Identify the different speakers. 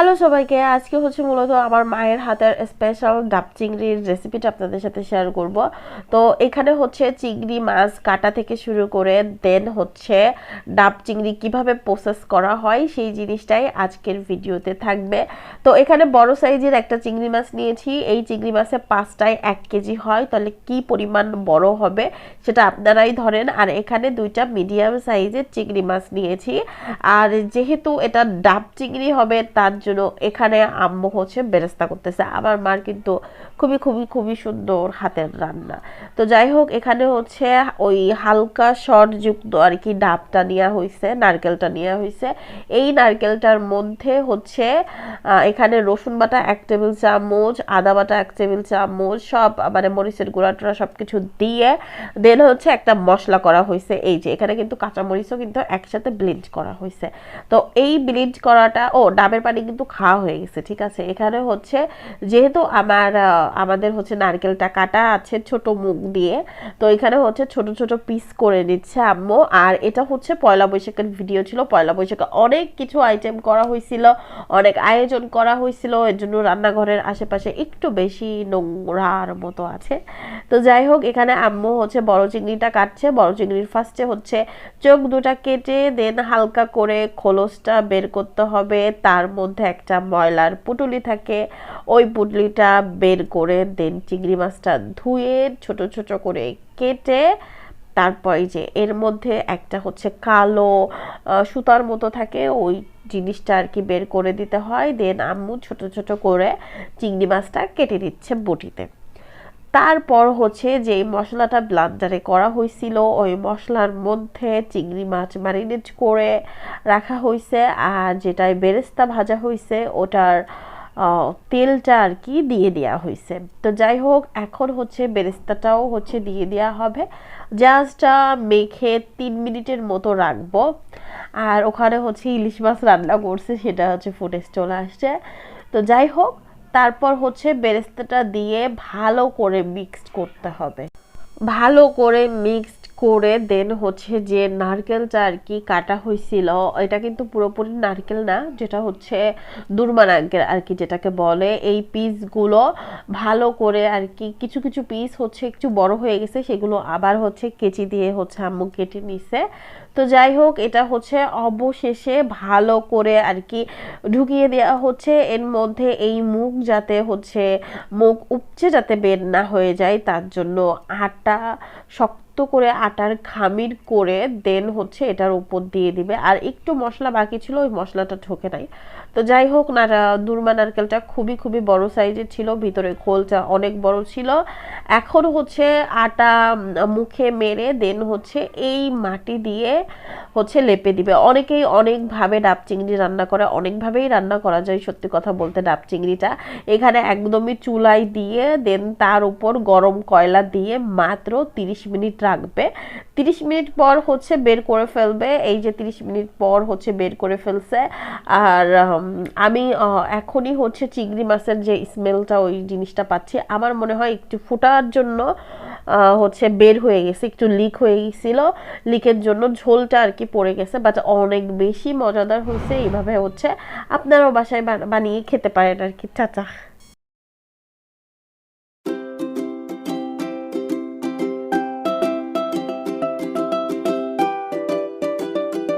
Speaker 1: Hello সবাইকে, আজকে হচ্ছে মূলত আমার মায়ের হাতের স্পেশাল ডাব চিংড়ির রেসিপিটা আপনাদের সাথে শেয়ার করব। তো এখানে হচ্ছে চিংড়ি মাছ কাটা থেকে শুরু করে দেন হচ্ছে ডাব চিংড়ি কীভাবে প্রসেস করা হয় সেই জিনিসটাই আজকের ভিডিওতে থাকবে। তো এখানে বড় সাইজের একটা চিংড়ি মাছ নিয়েছি, এই চিংড়ি মাছে পাঁচটায় এক কেজি হয়, তাহলে কি পরিমাণ বড় হবে সেটা আপনারাই ধরেন। আর এখানে দুইটা মিডিয়াম সাইজের চিংড়ি মাছ নিয়েছি। আর যেহেতু এটা ডাব চিংড়ি হবে, তার জন্য এখানে আম্মু হচ্ছে বেরেস্তা করতেছে। আমার মার কিন্তু খুবই খুবই খুবই সুন্দর হাতের রান্না। তো যাই হোক, এখানে হচ্ছে ওই হালকা যুক্ত আর কি ডাবটা নেওয়া হয়েছে নারকেলটা নেওয়া হয়েছে এই নারকেলটার মধ্যে হচ্ছে এখানে রসুন বাটা এক টেবিল চামচ, আদা বাটা এক টেবিল চামচ, সব মানে মরিচের গুঁড়া টুড়া সব কিছু দিয়ে দেন হচ্ছে একটা মশলা করা হয়েছে এই যে, এখানে কিন্তু কাঁচামরিচও কিন্তু একসাথে ব্লিঞ্চ করা হয়েছে তো এই ব্লিঞ্চ করাটা, ও, ডাবের পানি কিন্তু খাওয়া হয়ে গেছে, ঠিক আছে? এখানে হচ্ছে যেহেতু আমার আমাদের হচ্ছে নারকেলটা কাটা আছে ছোট মুখ দিয়ে, তো এখানে হচ্ছে ছোট ছোট পিস করে নিচ্ছে আম্মু। আর এটা হচ্ছে পয়লা বৈশাখের ভিডিও ছিল। পয়লা বৈশাখে অনেক কিছু আইটেম করা হয়েছিল, অনেক আয়োজন করা হয়েছিল। এর জন্য রান্নাঘরের আশেপাশে একটু বেশি নোংরার মতো আছে। তো যাই হোক, এখানে আম্মু হচ্ছে বড় চিংড়িটা কাটছে। বড় চিংড়ির ফার্স্টে হচ্ছে চোখ দুটা কেটে দেন হালকা করে খোলসটা বের করতে হবে। তার মধ্যে একটা ময়লার পুটুলি থাকে। ওই পুটলিটা বের করে দেন চিংড়ি মাছটা ধুয়ে ছোট ছোট করে কেটে তারপরে যে এর মধ্যে একটা হচ্ছে কালো সুতার মতো থাকে, ওই জিনিসটা আর কি বের করে দিতে হয়। দেন আম্মু ছোট ছোট করে চিংড়ি মাছটা কেটে দিচ্ছে বটিতে। তারপর হচ্ছে যে মশলাটা ব্লান্ডারে করা হয়েছিল ওই মশলার মধ্যে চিংড়ি মাছ ম্যারিনেট করে রাখা হয়েছে আর যেটায় বেরেস্তা ভাজা হয়েছে ওটার তেলটা আর কি দিয়ে দেওয়া হয়েছে তো যাই হোক, এখন হচ্ছে বেরেস্তাটাও হচ্ছে দিয়ে দেওয়া হবে। জাস্ট মেখে তিন মিনিটের মতো রাখব। আর ওখানে হচ্ছে ইলিশ মাছ রান্না করছে, সেটা হচ্ছে ফুটেজ চলে আসছে। তো যাই হোক তারপর হচ্ছে বেরেস্তাটা দিয়ে ভালো করে মিক্সড করতে হবে। ভালো করে মিক্সড করে দেন হচ্ছে যে নারকেলটা আর কি কাটা হয়েছিল এটা কিন্তু পুরোপুরি নারকেল না, যেটা হচ্ছে দুর্মা নারকেল আর কি যেটাকে বলে। এই পিসগুলো ভালো করে আর কি কিছু কিছু পিস হচ্ছে একটু বড় হয়ে গেছে, সেগুলো আবার হচ্ছে কেচি দিয়ে হচ্ছে আম্মু কেটে নিছে। তো যাই হোক, এটা হচ্ছে অবশেষে ভালো করে আর কি ঢুকিয়ে দেওয়া হচ্ছে। এর মধ্যে এই মুখ যাতে হচ্ছে মুখ উপচে যাতে বের না হয়ে যায়, তার জন্য আটা শক্ত করে আটার খামির করে দেন হচ্ছে এটার উপর দিয়ে দিবে। আর একটু মশলা বাকি ছিল, ওই মশলাটা ঢোকে নাই। তো যাই হোক না দুর্মা নারকেলটা খুবই খুবই বড় সাইজের ছিল, ভিতরে খোলটা অনেক বড় ছিল। এখন হচ্ছে আটা মুখে মেরে দেন হচ্ছে এই মাটি দিয়ে হচ্ছে লেপে দিবে। অনেকেই অনেকভাবে ডাব চিংড়ি রান্না করে, অনেকভাবেই রান্না করা যায়, সত্যি কথা বলতে ডাব চিংড়িটা। এখানে একদমই চুলায় দিয়ে দেন তার উপর গরম কয়লা দিয়ে মাত্র তিরিশ মিনিট রাখবে। তিরিশ মিনিট পর হচ্ছে বের করে ফেলবে। এই যে তিরিশ মিনিট পর হচ্ছে বের করে ফেলছে। আর আমি এখনই হচ্ছে চিংড়ি মাছের যে স্মেলটা ওই জিনিসটা পাচ্ছি। আমার মনে হয় একটু ফোটার জন্য হচ্ছে বের হয়ে গেছে। একটু লিক হয়ে গেছিল লিকের জন্য ঝোলটা আর কি পড়ে গেছে। বাট অনেক বেশি মজাদার হয়েছে। এইভাবে হচ্ছে আপনারাও বাসায় বান- বানিয়ে খেতে পারেন আর কি। চাচা